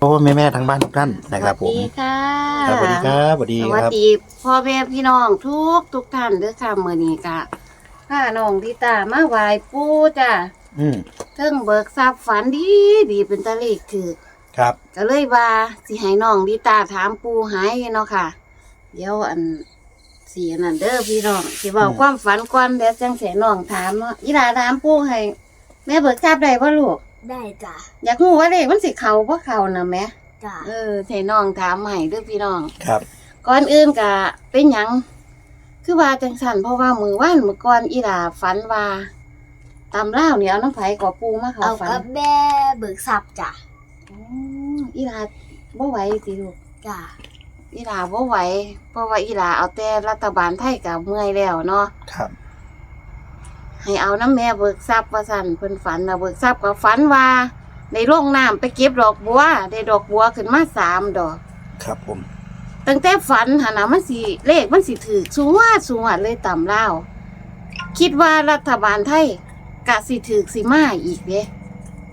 โอ้แม่แม่ๆทางบ้านทุกท่านนะครับผสวัมสดีค่ะครับสวัสดีครับสวัสดีสควัสรับ ดีพ่อแม่พี่น้องทุกทุกท่านเด้อค่ะมื้อนี้กะพาน้องดิตามาไหว้ปู่จ้ะอืมเทิงเบิกทรัพย์ฝันดีดีเป็นตะเลขถือครับ ก็เลยว่าสิให้น้องดิตาถามปู่หายเนาะค่ะ เดี๋ยวอันสีอันนั้นเด้อพี่น้องสิเว้าความฝันก่อนเดี๋ยวจังเสียน้องถามเนาะอีหลาถามปู่ให้แม่เบิกทรัพย์ได้บ่ลูก ได้จ้ะอยากรู้ว่าเลขมันสิเข้าบ่เข้าน่ะแม่จ้ะเออให้น้องถามให้เด้อพี่น้อง ครับ ก่อนอื่นก็เป็นหยัง คือว่าจังสันเพราะว่ามือว่านมือก่อนอีหลาฝันว่าตำเล่าวเนี่ยเอาน้ำไผ่กอปูมาเขาเอาฝันกับแม่เบิกทรัพย์จ้ะอ๋ออีหลาบ่ไหวสิลูกจ้ะอีหลาบ่ไหวเพราะว่าอีหลาเอาแต่รัฐบาลไทยกับเมื่อยแล้วเนาะครับ ให้เอาน้ำแม่เบิกทรัพย์ว่าสั่นเพิ่นฝันนะเบิกทรัพย์ก็ฝันว่าในโรงน้ำไปเก็บดอกบัว ได้ดอกบัวขึ้นมาสามดอก ครับผม ตั้งแต่ฝันหนนะมันสิเลขมันสิถือสูงว่าสูงว่าเลยต่ำเล่าวคิดว่ารัฐบาลไทยกะสิถือสิมาอีกเด้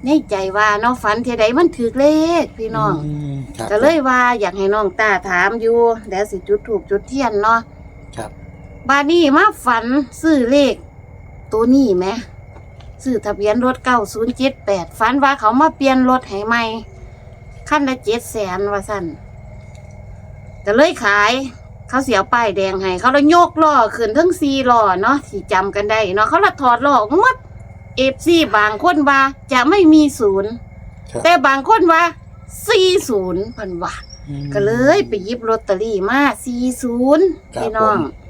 ในใจว่าเนาะฝันเทใดมันถือเลขพี่น้อง มครับก็เลยว่าอยากให้น้องตาถามอยู่แล้วสิจุดถูกจุดเทียนเนาะครับ บาดนี้มาฝันซื้อเลข ตัวนี้ไหมซื้อทะเบียนรถเก้าศูนย์เจ็ดแปดฝันว่าเขามาเปลี่ยนรถให้ใหม่ขั้นละเจ็ดแสนว่าสั่นก็เลยขาย เขาเสียป้ายแดงให้ เขาเลยยกล้อขึ้นทั้งซีล้อเนาะที่จำกันได้เนาะเขาละถอดล้อออกหมัดเอฟซีบางคนว่าจะไม่มีศูนย์ครับแต่บางคนว่าสี่ศูนย์พันว่าอืมก็เลยไปหยิบลอตเตอรี่มาสี่ศูนย์ครับพี่น้องผม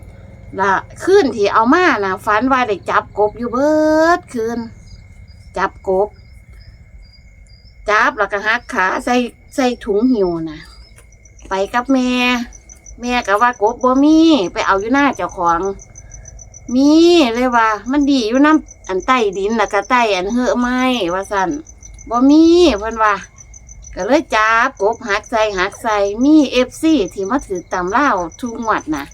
ละขึ้นที่เอามานะฝันว่าได้จับกบอยู่เบิดคืนจับกบ จับแล้วก็หักขาใส่ใส่ถุงหิวนะไปกับแม่ แม่ก็ว่ากบบ่มี ไปเอาอยู่หน้าเจ้าของ มีเลยว่า มันดีอยู่น้ำอันใต้ดินแล้วก็ใต้อันเหอะไม้ว่าสั่นบ่มีเพิ่นว่าก็เลยจับกบหักใส่หักใส่มีเอฟซีที่มาถือตำเล่าทุกงวดนะ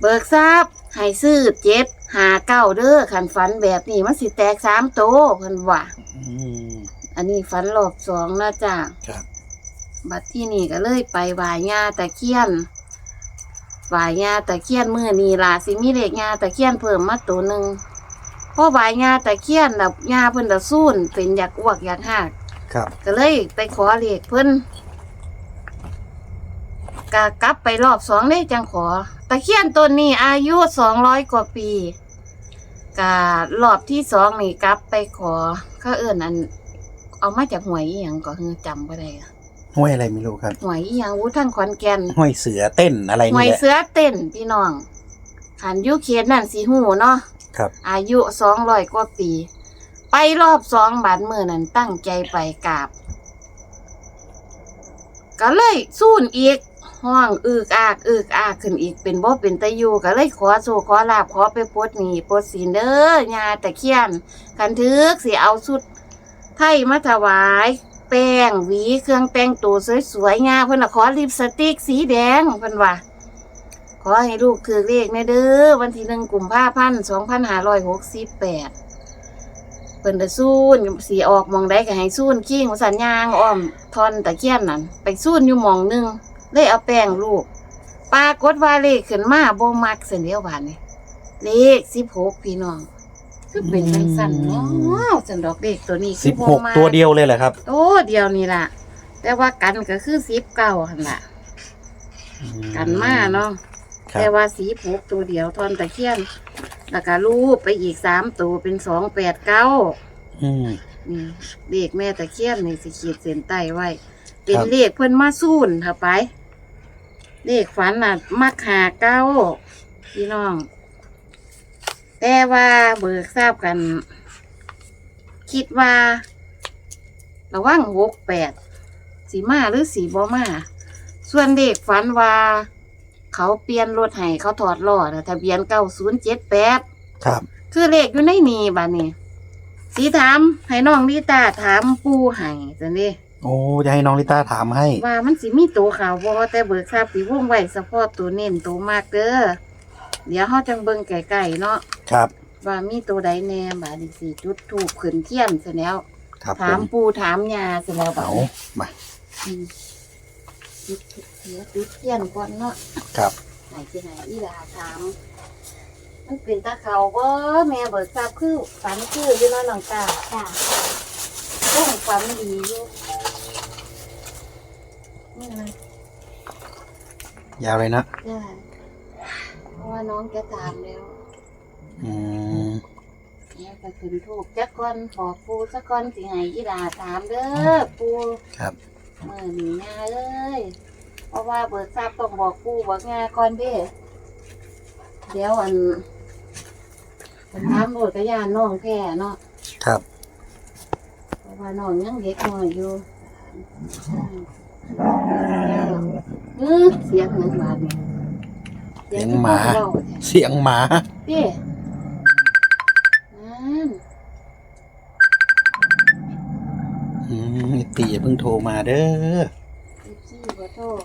เบิกทราบให้ซื้อเจ็ดหาเก้าเด้อขันฝันแบบนี้มันสิแตกสามโตวเพิ่นว่าอืมอันนี้ฝันรอบสองนะจ้าครับบัดที่นี่ก็เลยไปไหวายญาตะเคียนไหวายญาตะเคียนมือนีลาสิมีเลขญาตะเคียนเพิ่มมาตัวหนึ่งเพราะไหวายญาตะเคียนแบบญาเพิ่นตะสู้นเป็นอยากอ้วกอยากหักครับ ก็เลยไปขอเลขเพิ่น กะกลับไปรอบสองเลยจังขอ ตะเคียนต้นนี้อายุสองร้อยกว่าปีกะรอบที่สองนี่กลับไปขอเขาเอื่นอัน เอามาจากหวยอีหยังก็คือจำบ่ได้อะห้วยอะไรไม่รู้ครับหวยอีหยังวูทั้งขอนแก่นห้วยเสือเต้นอะไรหวนี่ยแหละ เสือเต้นพี่น้องขันอยุเขียนนั่นสีหูเนาะครับ อายุสองร้อยกว่าปี ไปรอบสองบาทมือนั้นตั้งใจไปกราบ ก็เลยสู้นอีก ห้องอึกอากอึกอากขึ้นอีกเป็นบ่เป็นตะยูก็เลยขอสู่ขอลาบขอไปปลดหนี้ปดสินเด้อยาตะเคียนคันทึกสิเอาสุดไทยมาถวาย แป้งหวีเครื่องแต่งตัวสวยๆงาเพิ่นน่ะขอลิปสติกสีแดงเพิ่นว่าขอให้ลูกถือเลขในเด้อวันที่หนึ่งกุมภาพันธ์สองพันห้าร้อยหกสิบแปดเพิ่นจะสู้นสีออกมองได้ก็ให้สู้นขี้งสัญญางอ้อมทอนตะเคียนนั่นไปสู้นอยู่มองหนึง เลยเอาแป้งลูกปรากฏว่าเลขขึ้นมาบ่มักเสียเดียวบานนี่เลขสิบหกพี่น้องคือเป็นจังสั่นเนาะสันดอกเลขตัวนี้คืสิอบบ่หกมัตัวเดียวเลยเหรอครับ โอ้เดียวนี่ล่ะ แต่ว่ากันก็คือสิบเก้าหันล่ะอืกันมาเนาะครัแต่บว่าสีผูกตัวเดียวทอนตะเคียนแล้วก็รูปไปอีกสามตัวเป็นสองแปดเก้าอืม นี่เลขแม่ตะเคียนนี่สิขีดเส้นใต้ไว้ เป็นครับ เลขเพิ่นมาสู้นเถอะไป เลขฝันน่ะ มักหาเก้าพี่น้อง แต่ว่าเบิกทราบกัน คิดว่า ระว่างหกแปดสีมาหรือสีบ่มาส่วนเด็กฝันว่า เขาเปลี่ยนรถให้เขาถอดล้อนะทะเบียนเก้าศูนย์เจ็ดแปดครับ คือเลขอยู่ในนี่บัดนี้สีถามให้น้องลิตาถามปูให้จังนี้ โอ้จะให้น้องลิต้าถามให้ ว่ามันสิมีตัวขาวบ่แต่เบิกทราบสีวงไว้เฉพาะตัวเน้นตัวมากเด้อเดี๋ยวเฮาจังเบิ่งไกลๆเนาะครับ ว่ามีตัวใดแน่บาดนี้สิจุดถูกขึ้นเทียนซะแล้ว ครับผถามมปูถามยาซะแล้วบัดเอานี้มาอืมจุดเสียจุดเทียนก่อนเนาะ ครับ ไหนสิไหนอีหลาถามมันเป็นตาเขาบ่แม่เบิกทราบคือฝันคืออยู่เนาะน้องตาจ้ะต้องฝันดีอยู่นี่นะ ยาวเลยนะจ้าเพราะว่าน้องแกถามแล้วอืมแล้วก็ขึ้นถูกจักก่อนบอกปูสักก่อนสิให้อีหลาถามเด้อปูครับเมื่อหนีงาเอ้ยเพราะว่าเบิกทราบต้องบอกปูบอกงาก่อนเด้เดี๋ยวอันผมถามโหลดกระยานน้องแค่เนาะครับเพราะว่าน้องยังเด็กน้อยอยู่ เออเสียงเหมือนหมาเนี่ยเสียงหมา เสียงหมาพี่นั่นอืมตีอย่าเพิ่งโทรมาเด้อสิบสี่ขอโทษ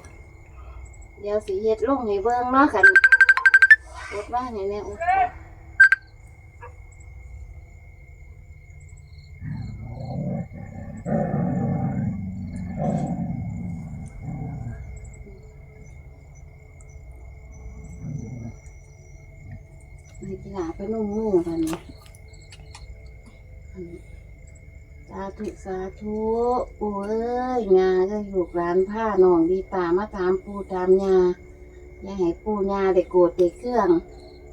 เดี๋ยวสีเฮ็ดลงให้เบิ่งเนาะคันกดว่าไงเนี่ย ให้กีฬาไปนุ่มมือกันนี้สาธุสาธุปู่เอ้ยงาก็อยู่ร้านผ้านองดีตามาถามปู่ตามยาอย่าให้ปู่ยาได้โกรธได้เครื่อง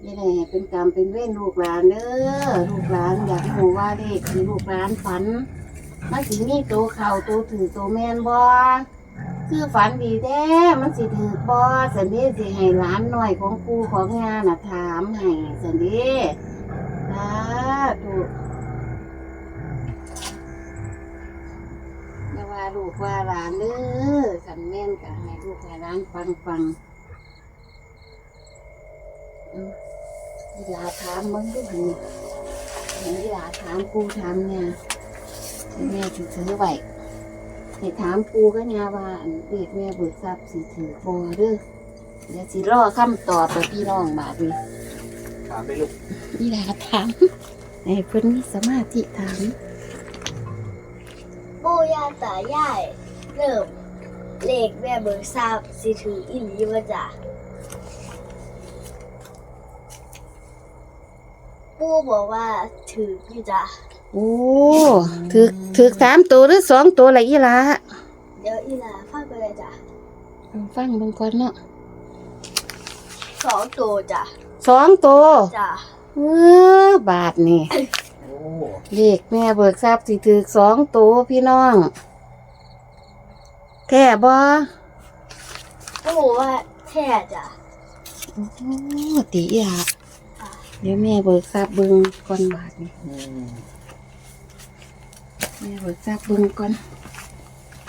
อย่าได้ให้เป็นกรรมเป็นเวรลูกหลานเด้อลูกหลานอยากให้รู้ว่าเด็กที่ลูกหลานฝันมันสิมีตัวเข่าตัวถือตัวแมนบ่ คือฝันดีแท้ มันสิถือบ่สันเดสิให้หลานหน่อยของปู่ของงาน่ะถามให้สันเดสาธุอย่าว่าลูกว่าหลานเด้อสันแม่นก็ให้ลูกให้หลานฟังฟังเอาอีหลาถามมึงดูหันนี่ให้อีหลาถามปูถามเนี่ยแม่ถือถือไว้ ให้ถามปูก็เนี่ยว่าอันเด็กแม่เบิกทรัพย์สิถือบ่เด้อเดี๋ยวสิรอคำตอบไปพี่น้องบาดนี้ถามไปลูกอีหลาถามให้เพิ่นมีสมาธิถามปู่ย่าตายายเริ่มเลขแม่เบิกทราบสิถืออีหลีว่าจ้ะปู่บอกว่าถืออยู่จ้ะ โอ้ถือถือสามตัวหรือสองตัวละอีหลาเดี๋ยวอีหลาฟังไปเลยจ้ะฟังเบิ่งก่อนเนาะสองตัวจ้ะสองตัวจ้ะเออบาทนี่โอ้เลขแม่เบิกทรัพย์สิถือสองตัวพี่น้องแค่บ่ปู่บอกว่าแท้จ้ะโอ้ตีอะเดี๋ยวแม่เบิกทรัพย์เบิ่งก่อนบาทนี่ อืม แม่เบิกทรัพย์เบิ่งก่อน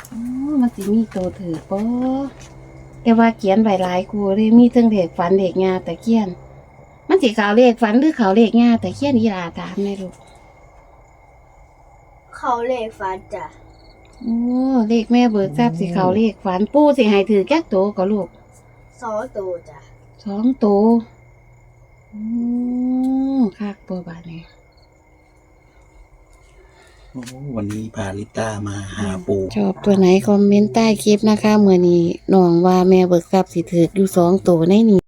โอ้มันสิมีตัวถือบ่แต่ว่าเขียนไว้หลายกูเลยมีเทั้งเลขฝันเลขงาตะเคียน มันสิเขาเลขฝันหรือเขาเลขงาตะเคียนอีหลาถามแม่ลูกเขาเลขฟันจ้ะโอ้เลขแม่เบิกทราบสิเขาเลขฝันปู่สิให้ถือแก๊กโตก็ลูกสองตัวจ้ะสองโตโอ้คักตัวบาดนี้โอ้ วันนี้พาลิต้ามาหาปูชอบตัวไหนคอมเมนต์ใต้คลิปนะคะเมื่อนี้น้องว่าแม่เบิกทราบสิถืออยู่สองตัวในนี้